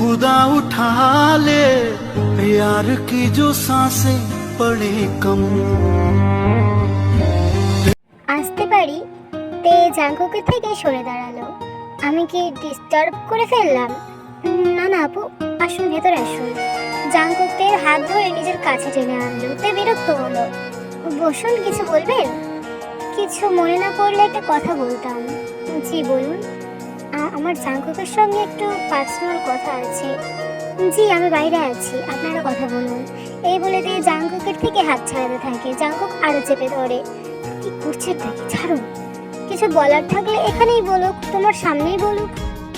खुदा उठा ले प्यार की जो सांसें पड़े कम আসতে পারি তে জাঙ্কুকের থেকে সরে দাঁড়ালো আমি কি ডিস্টার্ব করে ফেললাম না না আপু আসুন ভেতরে আসুন জাঙ্কুক তের হাত ধরে নিজের কাছে টেনে আনলো তে বিরক্ত হলো বসুন কিছু বলবেন কিছু মনে না করলে একটা কথা বলতাম জি বলুন আ- আমার জাঙ্কুকের সঙ্গে একটু পার্সোনাল কথা আছে। জি, আমি বাইরে আছি, আপনারা কথা বলুন। এই বলে দিয়ে জাঙ্কুকের থেকে হাত ছাড়াতে থাকে। জাঙ্কুক আরও চেপে ধরে, কি করছে নাকি ছাড়ুন কিছু বলার থাকলে এখানেই বলুক, তোমার সামনেই বলুক।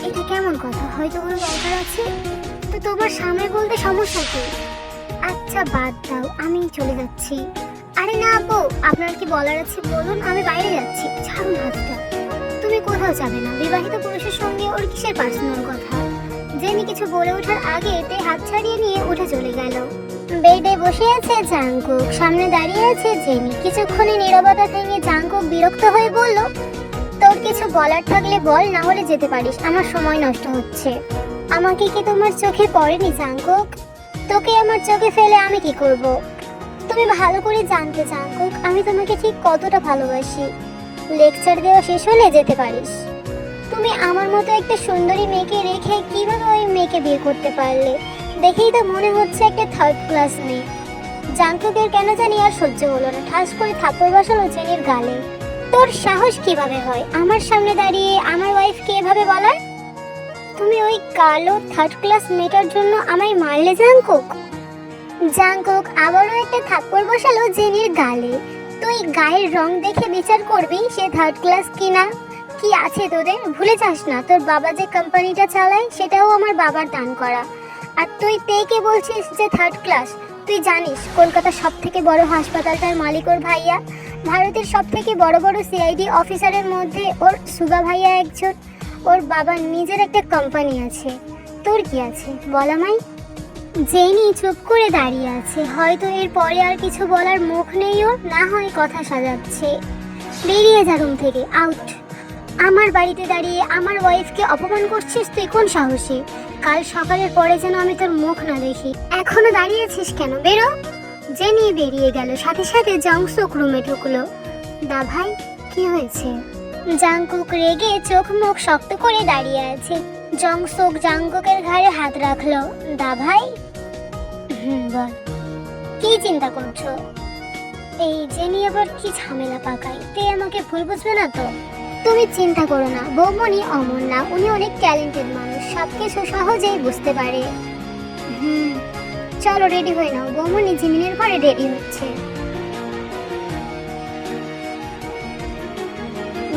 এটা কেমন কথা? হয়তো কোনো দরকার আছে? তো তোমার সামনে বলতে সমস্যা কি? আচ্ছা বাদ দাও আমি চলে যাচ্ছি। আরে না, আপু, আপনার কি বলার আছে? বলুন, আমি বাইরে যাচ্ছি। ছাড়ুন হাতটা। তুমি কোথাও যাবে না। বিবাহিত পুরুষের সঙ্গে ওর কিসের পার্সোনাল কথা? জেনি কিছু বলে ওঠার আগে তে হাত ছাড়িয়ে নিয়ে উঠে চলে গেল। বেডে বসে আছে জাঙ্কুক সামনে দাঁড়িয়ে আছে জেনি। কিছুক্ষণে নীরবতা ভেঙে জাঙ্কুক বিরক্ত হয়ে বলল, তোর কিছু বলার থাকলে বল, না হলে যেতে পারিস। আমার সময় নষ্ট হচ্ছে। আমাকে কি তোমার চোখে পড়েনি জাঙ্কুক তোকে আমার চোখে ফেলে আমি কি করব? তুমি ভালো করে জানতে জাঙ্কুক আমি তোমাকে ঠিক কতটা ভালোবাসি। লেকচার দেওয়া শেষ হলে যেতে পারিস। তুমি আমার মতো একটা সুন্দরী মেয়েকে রেখে কীভাবে ওই মেয়েকে বিয়ে করতে পারলে? দেখেই তো মনে হচ্ছে একটা থার্ড ক্লাস মেয়ে। জাঙ্কুকের কেন জানি আর সহ্য হলো না, ঠাস করে থাপ্পড় বসালো জেনির গালে। তোর সাহস কীভাবে হয়? আমার সামনে দাঁড়িয়ে আমার ওয়াইফকে এভাবে বলার? তুমি ওই কালো থার্ড ক্লাস মেয়েটার জন্য আমায় মারলে জাঙ্কুক জাঙ্কুক আবারও একটা থাপ্পড় বসালো জেনির গালে। তুই গায়ের রং দেখে বিচার করবি সে থার্ড ক্লাস কিনা? কি আছে তোদের? ভুলে যাস না, তোর বাবা যে কোম্পানিটা চালায়, সেটাও আমার বাবার দান করা। আর তুই তেকে বলছিস যে থার্ড ক্লাস তুই জানিস কলকাতার সব থেকে বড় হাসপাতালটার মালিক ওর ভাইয়া? ভারতের সব থেকে বড় বড় সিআইডি অফিসারের মধ্যে ওর সুগা ভাইয়া একজন। ওর বাবার নিজের একটা কোম্পানি আছে। তোর কি আছে? বলামাই জেনি চুপ করে দাঁড়িয়ে আছে। হয়তো এর পরে আর কিছু বলার মুখ নেই ওর, না হয় কথা সাজাচ্ছে। বেরিয়ে যা রুম থেকে আউট আমার বাড়িতে দাঁড়িয়ে আমার ওয়াইফকে অপমান করছিস তুই কোন সাহসে? কাল সকালের পরে যেন আমি তোর মুখ না দেখি। এখনও দাঁড়িয়েছিস কেন? বেরো। জেনি বেরিয়ে গেল, সাথে সাথে জংসুক রুমে ঢুকলো। দা ভাই, কি হয়েছে? জাংকুক রেগে চোখ মুখ শক্ত করে দাঁড়িয়ে আছে। জংসুক জাংকুকের ঘাড়ে হাত রাখল। দা ভাই? হুম, বল। কি চিন্তা করছ? এই জেনি আবার কি ঝামেলা পাকায়? তে আমাকে ভুল বুঝবে না তো? তুমি চিন্তা করো না বৌমনি অমর না, উনি অনেক ট্যালেন্টেড মানুষ সব কিছু সহজেই বুঝতে পারে। হুম, চলো রেডি হয়ে নাও বৌমনি জিমিনের ঘরে রেডি হচ্ছে।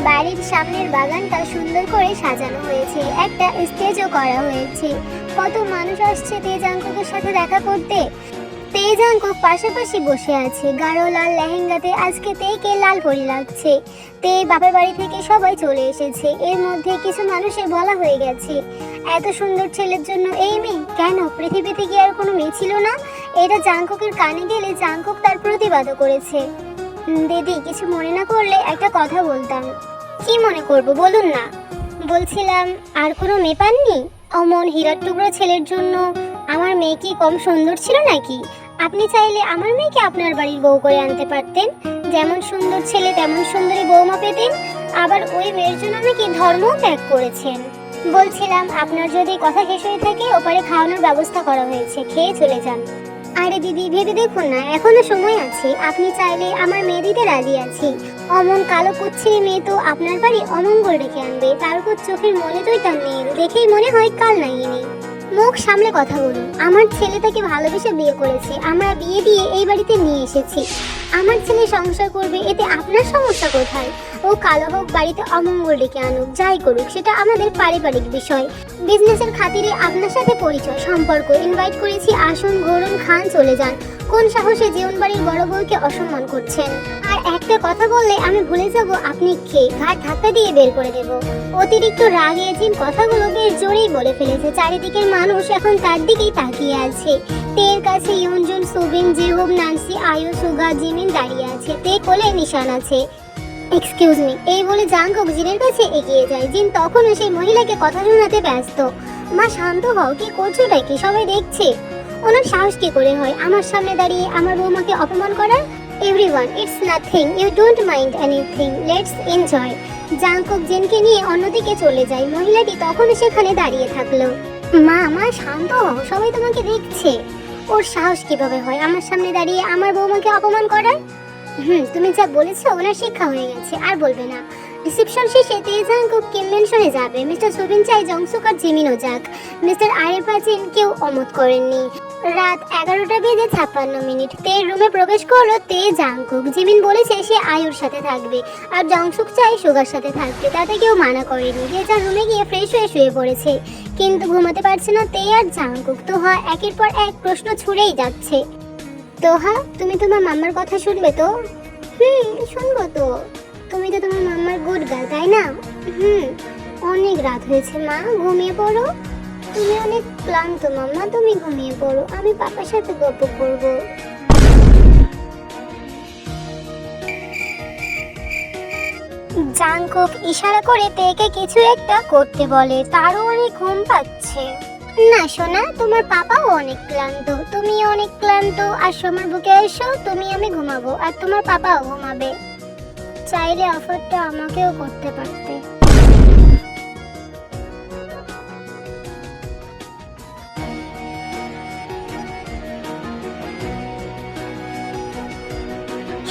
বাড়ির সামনের বাগানটা সুন্দর করে সাজানো হয়েছে, একটা স্টেজও করা হয়েছে। কত মানুষ আসছে তেজাঙ্কুকের সাথে দেখা করতে? তেজাঙ্কুক পাশাপাশি বসে আছে। গাঢ় লাল লেহেঙ্গাতে আজকে তেকে লাল পরি লাগছে। তে বাপের বাড়ি থেকে সবাই চলে এসেছে। এর মধ্যে কিছু মানুষের বলা হয়ে গেছে, এত সুন্দর ছেলের জন্য এই মেয়ে? কেন? পৃথিবীতে কি আর কোনো মেয়ে ছিল না? এটা জাঙ্কুকের কানে গেলে জাঙ্কুক তার প্রতিবাদও করেছে। দিদি, কিছু মনে না করলে একটা কথা বলতাম। কি মনে করব বলুন না? বলছিলাম, আর কোনো মেয়ে পাননি? অমন হীরার টুকরো ছেলের জন্য আমার মেয়ে কি কম সুন্দর ছিল নাকি? আপনি চাইলে আমার মেয়েকে আপনার বাড়ির বউ করে আনতে পারতেন। যেমন সুন্দর ছেলে, তেমন সুন্দরী বৌমা পেতেন। আবার ওই মেয়ের জন্য নাকি ধর্মও ত্যাগ করেছেন। বলছিলাম, আপনার যদি কথা শেষ হয়ে থাকে, ওপারে খাওয়ানোর ব্যবস্থা করা হয়েছে, খেয়ে চলে যান। আরে দিদি, ভেবে দেখুন না, এখনও সময় আছে। আপনি চাইলে আমার মেয়ে দিতে রাজি আছি। অমন কালো কুচ্ছিরি মেয়ে তো আপনার বাড়ি অমঙ্গল ডেকে আনবে। তার উপর চোখের মনে তো তার নেই। দেখেই মনে হয় কাল নাইনি মুখ সামলে কথা বলুন। আমার ছেলে তাকে ভালোবেসে বিয়ে করেছে। আমরা বিয়ে দিয়ে এই বাড়িতে নিয়ে এসেছি। আমার ছেলে সংসার করবে, এতে আপনার সমস্যা কোথায়? ও কালো হোক, বাড়িতে অমঙ্গল ডেকে আনুক, যাই করুক, সেটা আমাদের পারিবারিক বিষয়। বিজনেসের খাতিরে আপনার সাথে পরিচয়, সম্পর্ক ইনভাইট করেছি, আসুন, ঘরুন, খান, চলে যান। কোন সাহসে জীবন বাড়ির বড় বউকে অসম্মান করছেন? আর একটা কথা বললে আমি ভুলে যাব আপনি কে? ঘাট ধাক্কা দিয়ে বের করে দেব? অতিরিক্ত রাগে জিন কথাগুলো বেশ জোরেই বলে ফেলেছে। চারিদিকের মানুষ এখন তার দিকেই তাকিয়ে আছে। তের কাছে ইয়নজুন, সুবিন, জিহুব, নান্সি আয়ু সুগা, জিমিন দাঁড়িয়ে আছে। তে কোলে নিশান আছে। এক্সকিউজ মি এই বলে জাঙ্কক জিনের কাছে এগিয়ে যায়। জিন তখনও সেই মহিলাকে কথা শোনাতে ব্যস্ত। মা, শান্ত হও, কি করছ কি সবাই দেখছে? ওনার সাহস কি করে হয়? আমার সামনে দাঁড়িয়ে আমার বৌমাকে অপমান করার? Everyone it's nothing you don't mind anything let's enjoy Jungkook জেনকে নিয়ে অন্যদিকে চলে যায়। মহিলাটি তখনও সেখানে দাঁড়িয়ে থাকল। মা মা, শান্ত হও। সবাই তোমাকে দেখছে। ওর সাহস কীভাবে হয়? আমার সামনে দাঁড়িয়ে আমার বৌমাকে অপমান করার? হুম, তুমি যা বলেছ, ওনার শিক্ষা হয়ে গেছে। আর বলবে না। রিসেপশন শেষে তেজাঙ্কুক কিম মেনশনে যাবে। মিস্টার সুবিন চাই জংসুক আর জিমিনও যাক। মিস্টার আরেফাজিন কেউ অমত করেননি। রাত এগারোটা বেজে ছাপ্পান্ন মিনিট। তে রুমে প্রবেশ করল তে জাংকুক জিমিন বলেছে সে আয়ুর সাথে থাকবে, আর জংসুক চাই সুগার সাথে থাকবে তাতে কেউ মানা করেনি। যার রুমে গিয়ে ফ্রেশ হয়ে শুয়ে পড়েছে। কিন্তু ঘুমাতে পারছে না তে আর জাংকুক তোহা একের পর এক প্রশ্ন ছুড়েই যাচ্ছে। তো তোহা, তুমি তোমার মাম্মার কথা শুনবে তো? হুম, শুনব তো। তুমি তো তোমার মাম্মার গুড গার্ল তাই না? হুম, অনেক রাত হয়েছে মা, ঘুমিয়ে পড়ো। তুমি অনেক ক্লান্ত, মাম্মা। তুমি ঘুমিয়ে পড়ো। আমি পাপার সাথে গল্প করব। জাংকুক ইশারা করে তেকে কিছু একটা করতে বলে। তারও অনেক ঘুম পাচ্ছে। না, সোনা, তোমার পাপাও অনেক ক্লান্ত। তুমি অনেক ক্লান্ত। আর আমার বুকে এসো, তুমি, আমি ঘুমাবো। আর তোমার পাপাও ঘুমাবে। চাইলে অফারটা আমাকেও করতে পারতে।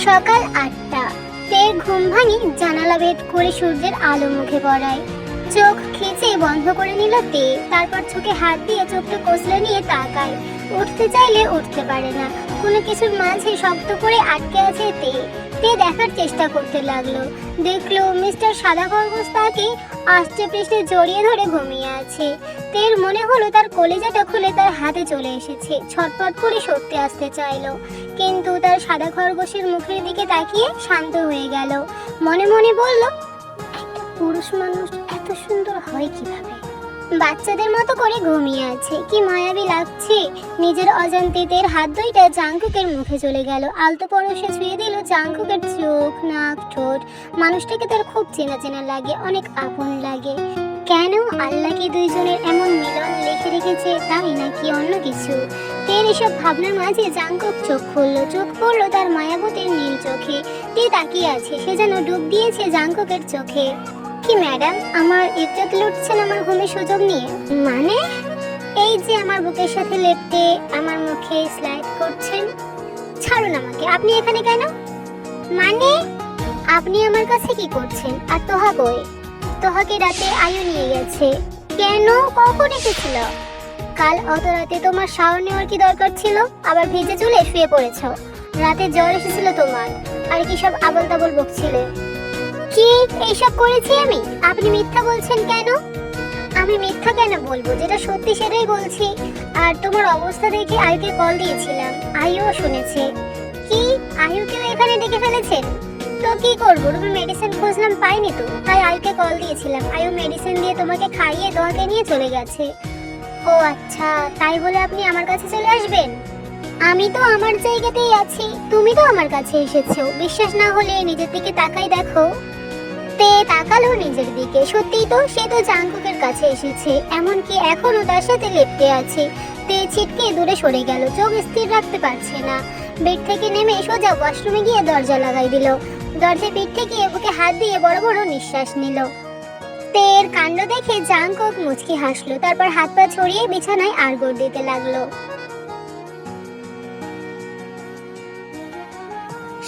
সকাল আটটা। তের ঘুম ভাঙি জানালা বেদ করে সূর্যের আলো মুখে পড়ায়। চোখ খিচে বন্ধ করে নিল তে। তারপর চোখে হাত দিয়ে চোখটা কষলে নিয়ে তাকায়। উঠতে চাইলে উঠতে পারে না। কোনো কিছুর মাঝে শব্দ করে আটকে আছে তে। তে দেখার চেষ্টা করতে লাগল। দেখল মিস্টার সাদা খরগোশ তাকে আস্তে পৃষ্ঠে জড়িয়ে ধরে ঘুমিয়ে আছে। তের মনে হলো তার কলেজাটা খুলে তার হাতে চলে এসেছে। ছটপট করে সরতে আসতে চাইলো। কিন্তু তার সাদা খরগোশের মুখের দিকে তাকিয়ে শান্ত হয়ে গেল। মনে মনে বলল, একটা পুরুষ মানুষ এত সুন্দর হয় কীভাবে? বাচ্চাদের মতো করে ঘুমিয়ে আছে। কি মায়াবী লাগছে। নিজের অজান্তিতের হাত দুইটা জাংকুকের মুখে চলে গেল। আলতো পরশে ছুঁয়ে দিল জাংকুকের চোখ, নাক, ঠোঁট। মানুষটাকে তার খুব চেনা চেনা লাগে, অনেক আপন লাগে। কেন আল্লাহকে দুইজনের এমন মিলন লিখে রেখেছে তাই নাকি অন্য কিছু? তের এসব ভাবনার মাঝে জাংকুক চোখ খুললো। চোখ পড়ল তার মায়াবতীর নীল চোখে। তে তাকিয়ে আছে, সে যেন ডুব দিয়েছে জাংকুকের চোখে। কি, ম্যাডাম? আমার ইজ্জত লুটছেন আমার ঘুমের সুযোগ নিয়ে? মানে? এই যে আমার বুকের সাথে লেপটে আমার মুখে স্লাইড করছেন? ছাড়ুন আমাকে, আপনি এখানে কেন? মানে? আপনি আমার কাছে কি করছেন? আর তোহা কই? তোহাকে রাতে আয়ু নিয়ে গেছে। কেন? কখন এসেছিল? কাল অত রাতে তোমার শাওয়ার নেওয়ার কি দরকার ছিল? আবার ভিজে চলে শুয়ে পড়েছ। রাতে জ্বর এসেছিল তোমার। আর কি সব আবল তাবল বকছিলে? কি এইসব করেছি আমি? আপনি মিথ্যা বলছেন কেন? আমি মিথ্যা কেন বলব? যেটা সত্যি সেটাই বলছি। আর তোমার অবস্থা দেখে আয়ুকে কল দিয়েছিলাম। আয়ুও শুনেছে। কি? আয়ুকেও এখানে ডেকে ফেলেছেন? তো কি করব? রুমে মেডিসিন খুঁজলাম, পাইনি তো। তাই আয়ুকে কল দিয়েছিলাম। আয়ু মেডিসিন দিয়ে তোমাকে খাইয়ে তোমাকে নিয়ে চলে গেছে। ও আচ্ছা তাই বলে আপনি আমার কাছে চলে আসবেন? আমি তো আমার জায়গাতেই আছি। তুমি তো আমার কাছে এসেছ। বিশ্বাস না হলে নিজের দিকে তাকাই দেখো। তে তাকালো নিজের দিকে। সত্যিই তো সে তো জাংকুকের কাছে এসেছে, এমনকি এখনও তার সাথে লেপটে আছে। তে ছিটকে দূরে সরে গেল, চোখ স্থির রাখতে পারছে না। বেড থেকে নেমে সোজা ওয়াশরুমে গিয়ে দরজা লাগাই দিল। দরজায় পিঠ থেকে বুকে হাত দিয়ে বড় বড় নিঃশ্বাস নিল। তের কাণ্ড দেখে জাংকুক মুচকি হাসলো, তারপর হাত পা ছড়িয়ে বিছানায় আড়গোড় দিতে লাগল।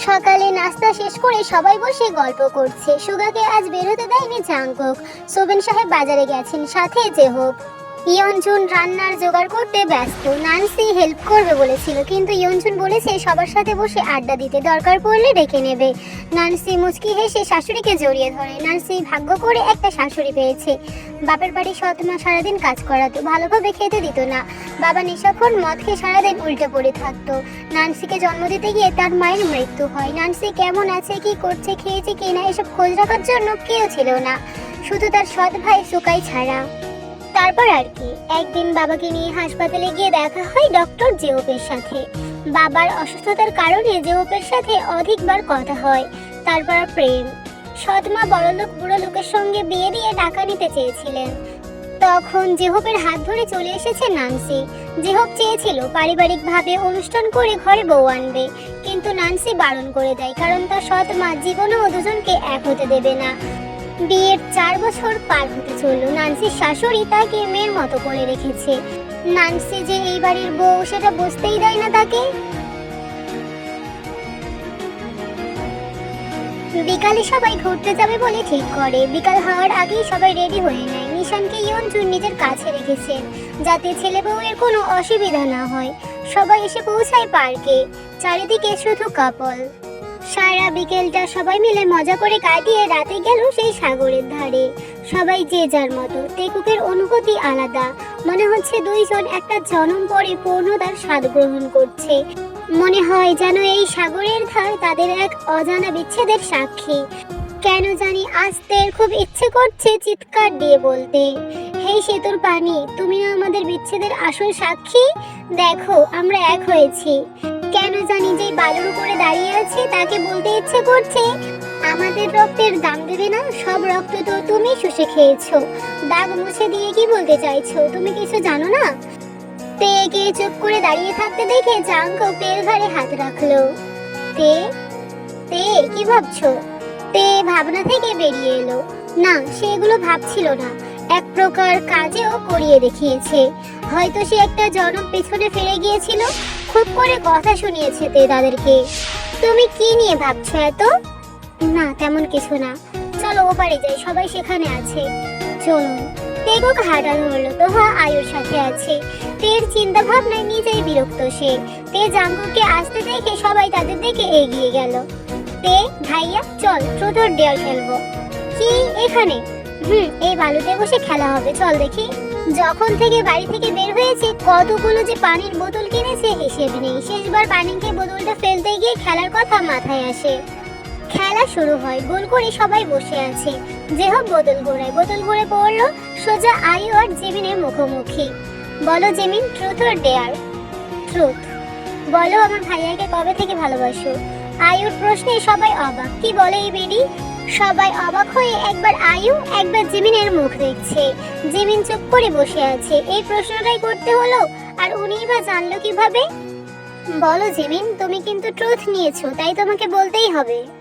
সকালে নাস্তা শেষ করে সবাই বসে গল্প করছে। সুগাকে আজ বেরোতে দেয়নি জাঙ্কুক সোবেন সাহেব বাজারে গেছেন, সাথে জেহব। ইয়নজুন রান্নার জোগাড় করতে ব্যস্ত। নানসি হেল্প করবে বলেছিল, কিন্তু ইয়নজুন বলেছে সবার সাথে বসে আড্ডা দিতে দরকার পড়লে ডেকে নেবে। নানসি মুচকি হেসে শাশুড়িকে জড়িয়ে ধরে। নানসি ভাগ্য করে একটা শাশুড়ি পেয়েছে। বাপের বাড়ি সৎমা সারাদিন কাজ করাতো, ভালোভাবে খেতে দিত না। বাবা নেশাখোর মদ খেয়ে সারাদিন উল্টে পড়ে থাকতো। নানসিকে জন্ম দিতে গিয়ে তার মায়ের মৃত্যু হয়। নানসি কেমন আছে, কি করছে, খেয়েছে কি না, এসব খোঁজ রাখার জন্য কেউ ছিল না। শুধু তার সৎ ভাই সুকাই ছাড়া। তারপর আর কি। একদিন বাবাকে নিয়ে হাসপাতালে গিয়ে দেখা হয় ডক্টর জেওপের সাথে। বাবার অসুস্থতার কারণে জেওপের সাথে অধিকবার কথা হয়, তারপর প্রেম। সৎমা বড়লোক বুড়ো লোকের সঙ্গে বিয়ে দিয়ে টাকা নিতে চেয়েছিলেন। তখন জেহবের হাত ধরে চলে এসেছে নান্সি। জেহব চেয়েছিল পারিবারিকভাবে অনুষ্ঠান করে ঘরে বউ আনবে, কিন্তু নান্সি বারণ করে দেয়, কারণ তার সৎ মা জীবনেও দুজনকে এক হতে দেবে না। বিয়ের চার বছর পার হতে চলল। নান্সির শাশুড়ি তাকে মেয়ের মতো করে রেখেছে। নান্সি যে এই বাড়ির বউ, সেটা বুঝতেই দেয় না তাকে। বিকালে সবাই ঘুরতে যাবে বলে ঠিক করে। বিকাল হওয়ার আগেই সবাই রেডি হয়ে নেয়। নিশানকে ইয়নজুন নিজের কাছে রেখেছেন যাতে ছেলে বউয়ের কোনো অসুবিধা না হয়। সবাই এসে পৌঁছায় পার্কে। চারিদিকে শুধু কাপল। সারা বিকেলটা সবাই মিলে মজা করে কাটিয়ে রাতে গেল সেই সাগরের ধারে। সবাই যে যার মতো, টেকুকের অনুভূতি আলাদা। মনে হচ্ছে দুইজন একটা জনম পরে পূর্ণতার স্বাদ গ্রহণ করছে। মনে হয় যেন এই সাগরের ধার তাদের এক অজানা বিচ্ছেদের সাক্ষী। কেন জানি আসতে খুব ইচ্ছে করছে চিৎকার দিয়ে বলতে। হে সেতুর পানি, তুমি আমাদের বিচ্ছেদের আসল সাক্ষী? দেখো, আমরা এক হয়েছি। কেন জানি যে বালুর উপরে দাঁড়িয়ে আছে, তাকে বলতে ইচ্ছে করছে, আমাদের রক্তের দাম দেবে না, সব রক্ত তো তুমি শুষে খেয়েছো। দাগ মুছে দিয়ে কি বলতে চাইছো? তুমি কিছু জানো না? তেকে চুপ করে দাঁড়িয়ে থাকতে দেখে জাঙ্কো পের ঘাড়ে হাত রাখল। তে তে, কি ভাবছ? তে ভাবনা থেকে বেরিয়ে এলো। না, সে এগুলো ভাবছিল না। এক প্রকার কাজেও করিয়ে দেখিয়েছে। হয়তো সে একটা জনম পেছনে ফিরে গিয়েছিল। খুব করে কথা শুনিয়েছে তে তাদেরকে। তুমি কি নিয়ে ভাবছ এত? না, তেমন কিছু না। চলো ওপারে যাই, সবাই সেখানে আছে। চলুন। তেগো হাঁটা তো হ্যাঁ আয়ুর সাথে আছে। তের চিন্তা ভাবনায় নিজেই বিরক্ত সে। তে জাঙ্গুকে আসতে দেখে সবাই তাদের দিকে এগিয়ে গেল। তে, ভাইয়া, চল ট্রুথর ডেয়ার খেলব কি, এখানে? হুম, এই বালুতে বসে খেলা হবে, চল দেখি। যখন থেকে বাড়ি থেকে বের হয়েছে, কতগুলো যে পানির বোতল কিনেছে হিসেব নেই শেষবার পানিকে বোতলটা ফেলতে গিয়ে খেলার কথা মাথায় আসে। খেলা শুরু হয়, গোল করে সবাই বসে আছে। যে হোক বোতল ঘোরায় বোতল ঘুরে পড়ল সোজা আয়ু আর জেমিনের মুখোমুখি। বলো Jaemin truth or dare truth বলো আমার ভাইয়াকে কবে থেকে ভালোবাসো? আয়ুর প্রশ্নে সবাই অবাক। কি বলে এই বেডি? সবাই অবাক হয়ে একবার আয়ু, একবার জিমিনের মুখ দেখছে। জিমিন চুপ করে বসে আছে। এই প্রশ্নটাই করতে হলো, আর উনিই বা জানলো কীভাবে? বলো জিমিন, তুমি কিন্তু ট্রুথ নিয়েছো, তাই তোমাকে বলতেই হবে।